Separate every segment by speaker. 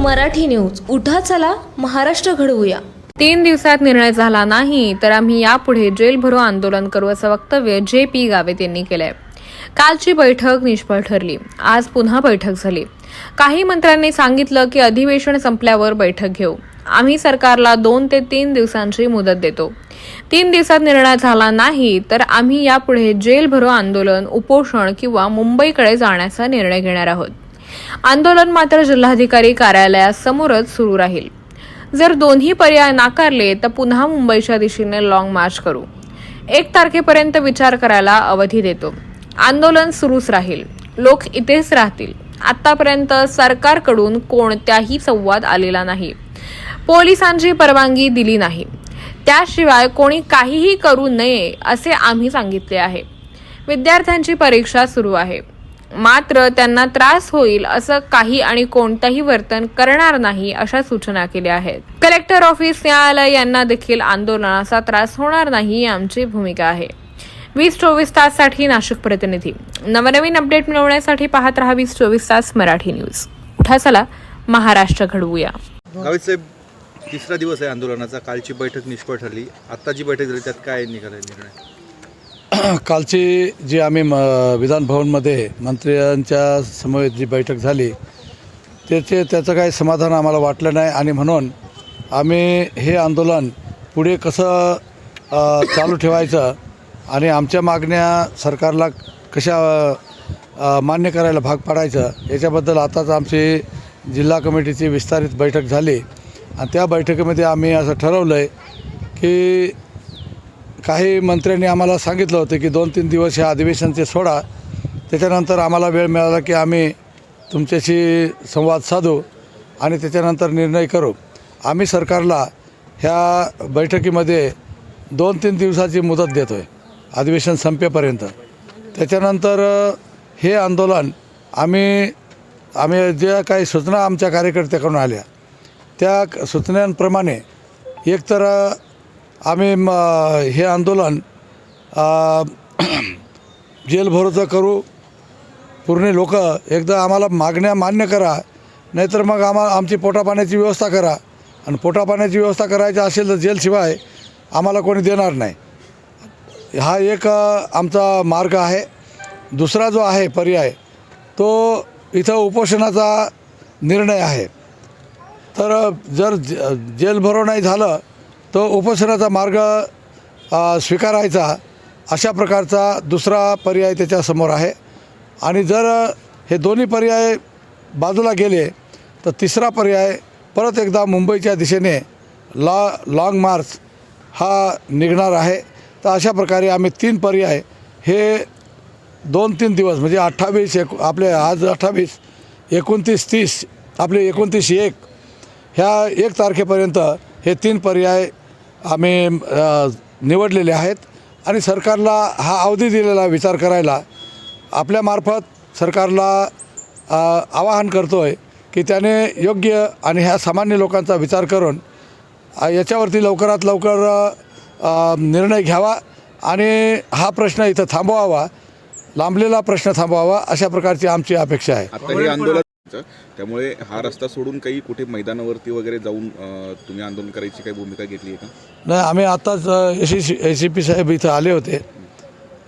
Speaker 1: Marathi news. उठा चला महाराष्ट्र घडवूया.
Speaker 2: तीन दिवसात निर्णय झाला नाही तर आम्ही यापुढे जेल भरो आंदोलन करू असं वक्तव्य जे पी गावित यांनी केलंय. कालची बैठक निष्फळ ठरली. आज पुन्हा बैठक झाली. काही मंत्र्यांनी सांगितलं की अधिवेशन संपल्यावर बैठक घेऊ. आम्ही सरकारला दोन ते तीन दिवसांची मुदत देतो. तीन दिवसात निर्णय झाला नाही तर आम्ही यापुढे जेल भरो आंदोलन उपोषण किंवा मुंबईकडे जाण्याचा निर्णय घेणार आहोत. आंदोलन मात्र जिल्हाधिकारी कार्यालयासमोरच सुरू राहील. जर दोन्ही पर्याय नाकारले तर पुन्हा मुंबईच्या दिशेने लाँग मार्च करू. एक तारखेपर्यंत विचार करायला अवधी देतो. आंदोलन सुरूच राहील. लोक इथेच राहतील. आतापर्यंत सरकारकडून कोणत्याही संवाद आलेला नाही. पोलिसांची परवानगी दिली नाही. त्याशिवाय कोणी काहीही करू नये असे आम्ही सांगितले आहे. विद्यार्थ्यांची परीक्षा सुरू आहे. मात्र त्यांना त्रास होईल असं काही आणि कोणतंही वर्तन करणार नाही अशा सूचना केल्या आहेत. कलेक्टर ऑफिस न्यायालय यांना देखील आंदोलनाचा त्रास होणार नाही ही आमची भूमिका आहे. वीस चोवीस ताससाठी नाशिक प्रतिनिधी. नवनवीन अपडेट मिळवण्यासाठी पाहत राहा वीस चोवीस तास मराठी न्यूज. उठा चला महाराष्ट्र घडवूया.
Speaker 3: साहेब तिसरा दिवस आहे आंदोलनाचा. कालची बैठक निष्फळ ठरली. आत्ता जी बैठक झाली त्यात काय निघाला निर्णय?
Speaker 4: कालची जी आम्ही म विधानभवनमध्ये मंत्र्यांच्या समवेत जी बैठक झाली त्याचे त्याचं काही समाधान आम्हाला वाटलं नाही. आणि म्हणून आम्ही हे आंदोलन पुढे कसं चालू ठेवायचं आणि आमच्या मागण्या सरकारला कशा मान्य करायला भाग पाडायचं याच्याबद्दल आताच आमची जिल्हा कमिटीची विस्तारित बैठक झाली. आणि त्या बैठकीमध्ये आम्ही असं ठरवलं आहे की काही मंत्र्यांनी आम्हाला सांगितलं होतं की दोन तीन दिवस हे अधिवेशनचे सोडा. त्याच्यानंतर आम्हाला वेळ मिळाला की आम्ही तुमच्याशी संवाद साधू आणि त्याच्यानंतर निर्णय करू. आम्ही सरकारला ह्या बैठकीमध्ये दोन तीन दिवसाची मुदत देतो आहे अधिवेशन संपेपर्यंत. त्याच्यानंतर हे आंदोलन आम्ही आम्ही ज्या काही सूचना आमच्या कार्यकर्त्याकडून आल्या त्या सूचनांप्रमाणे एकतर आम्ही म, हे आंदोलन अ, जेल करू पूर्ण लोक एकदा आम्हाला मागण्या मान्य करा नाहीतर मग आम्हा आमची पोटापाण्याची व्यवस्था करा. आणि पोटापाण्याची व्यवस्था करायची असेल तर जेलशिवाय आम्हाला कोणी देणार नाही. हा एक आमचा मार्ग आहे. दुसरा जो आहे पर्याय तो इथं उपोषणाचा निर्णय आहे. तर जर ज- जेल भरो नाही झालं तो उपोषणाचा मार्ग स्वीकारायचा अशा प्रकारचा दुसरा पर्याय त्याच्यासमोर आहे. आणि जर हे दोन्ही पर्याय बाजूला गेले तर तिसरा पर्याय परत एकदा मुंबईच्या दिशेने ला लाँग मार्च हा निघणार आहे. तर अशा प्रकारे आम्ही तीन पर्याय हे दोन तीन दिवस म्हणजे अठ्ठावीस एक आपले आज अठ्ठावीस एकोणतीस तीस आपले एकोणतीस एक ह्या एक तारखेपर्यंत हे तीन पर्याय आम्ही निवडलेले आहेत आणि सरकारला हा अवधी दिलेला विचार करायला आपल्यामार्फत सरकारला आवाहन करतो आहे की त्याने योग्य आणि ह्या सामान्य लोकांचा विचार करून याच्यावरती लवकरात लवकर निर्णय घ्यावा आणि हा प्रश्न इथं थांबवावा लांबलेला प्रश्न थांबवावा अशा प्रकारची आमची अपेक्षा आहे.
Speaker 5: त्यामुळे हा रस्ता सोडून काही कुठे मैदानावरती वगैरे जाऊन तुम्ही आंदोलन करायची काही भूमिका घेतली आहे का?
Speaker 4: नाही आम्ही आत्ताच A C A C P साहेब इथं आले होते.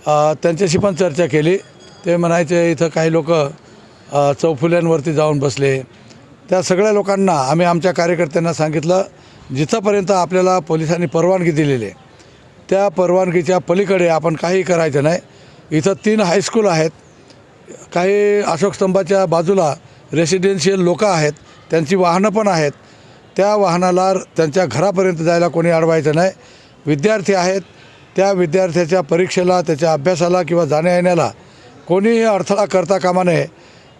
Speaker 4: त्यांच्याशी पण चर्चा केली. ते म्हणायचे इथं काही लोक चौफुल्यांवरती जाऊन बसले. त्या सगळ्या लोकांना आम्ही आमच्या कार्यकर्त्यांना सांगितलं जिथंपर्यंत आपल्याला पोलिसांनी परवानगी दिलेली आहे त्या परवानगीच्या पलीकडे आपण काही करायचं नाही. इथं तीन हायस्कूल आहेत. काही अशोक स्तंभाच्या बाजूला रेसिडेन्शियल लोकं आहेत त्यांची वाहनं पण आहेत त्या वाहनाला त्यांच्या घरापर्यंत जायला कोणी अडवायचं नाही. विद्यार्थी आहेत त्या विद्यार्थ्याच्या परीक्षेला त्याच्या अभ्यासाला किंवा जाण्या येण्याला कोणीही अडथळा करता कामा नये.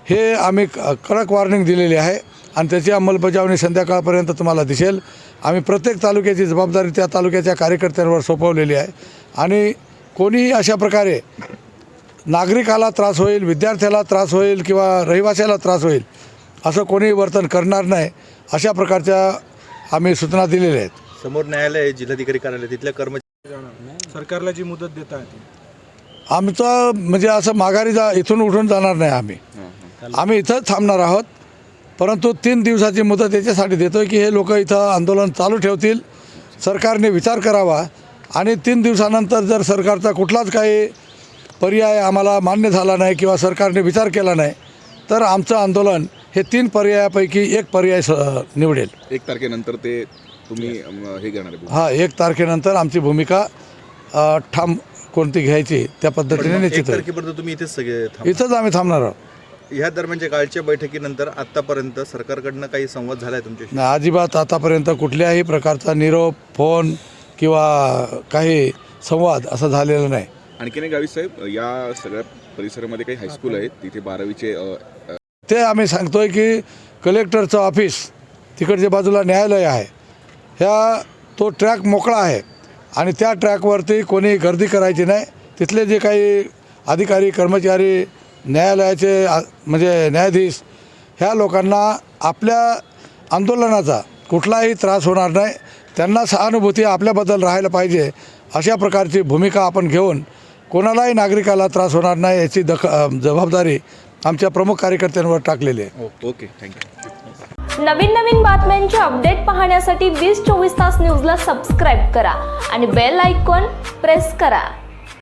Speaker 4: हे आम्ही क- कडक वॉर्निंग दिलेली आहे आणि त्याची अंमलबजावणी संध्याकाळपर्यंत तुम्हाला दिसेल. आम्ही प्रत्येक तालुक्याची जबाबदारी त्या तालुक्याच्या कार्यकर्त्यांवर सोपवलेली आहे. आणि कोणीही अशा प्रकारे नागरिकाला त्रास होईल विद्यार्थ्याला त्रास होईल किंवा रहिवाशाला त्रास होईल असं कोणी वर्तन करणार नाही अशा प्रकारच्या आम्ही सूचना दिलेल्या आहेत.
Speaker 3: समोर न्यायालय जिल्हाधिकारी कार्यालय तिथल्या कर्मचारी
Speaker 6: सरकारला जी मुदत देता येते.
Speaker 4: आमचं म्हणजे असं माघारी जा इथून उठून जाणार नाही आम्ही. आम्ही इथंच थांबणार आहोत परंतु तीन दिवसाची मुदत याच्यासाठी देतो आहे की हे लोक इथं आंदोलन चालू ठेवतील सरकारने विचार करावा आणि तीन दिवसानंतर जर सरकारचा कुठलाच काही पर्याय आम्हाला मान्य झाला नाही किंवा सरकारने विचार केला नाही तर आमचं आंदोलन हे तीन पर्यायापैकी एक पर्याय स निवडेल.
Speaker 5: एक तारखेनंतर ते तुम्ही हे घेणार आहे
Speaker 4: हा एक तारखेनंतर आमची भूमिका अ, ठाम कोणती घ्यायची त्या पद्धतीने
Speaker 3: एक
Speaker 4: निश्चित होईल.
Speaker 3: तारखेपर्यंत तुम्ही इथेच सगळे थांबा.
Speaker 4: इथंच आम्ही थांबणार आहोत.
Speaker 3: ह्या दरम्यानच्या कालच्या बैठकीनंतर आतापर्यंत सरकारकडनं काही संवाद झालाय तुमच्याशी?
Speaker 4: नाही, अजिबात आतापर्यंत कुठल्याही प्रकारचा निरोप फोन किंवा काही संवाद असा झालेला नाही.
Speaker 5: आणखीन एक गावी साहेब या सगळ्या परिसरामध्ये काही हायस्कूल आहेत तिथे बारावीचे
Speaker 4: ते आम्ही सांगतोय की कलेक्टरचं ऑफिस तिकडच्या बाजूला न्यायालय आहे. ह्या तो ट्रॅक मोकळा आहे आणि त्या ट्रॅकवरती कोणी गर्दी करायची नाही. तिथले जे काही अधिकारी कर्मचारी न्यायालयाचे म्हणजे न्यायाधीश ह्या लोकांना आपल्या आंदोलनाचा कुठलाही त्रास होणार नाही. त्यांना सहानुभूती आपल्याबद्दल राहायला पाहिजे अशा प्रकारची भूमिका आपण घेऊन कोणालाही नागरिकाला त्रास होणार नाही याची दख जबाबदारी आमच्या प्रमुख कार्यकर्त्यांवर टाकलेली आहे.
Speaker 5: ओके थँक्यू
Speaker 1: नवीन नवीन बातम्यांचे अपडेट पाहण्यासाठी वीस चोवीस तास न्यूजला सबस्क्राईब करा आणि बेल आयकॉन प्रेस करा.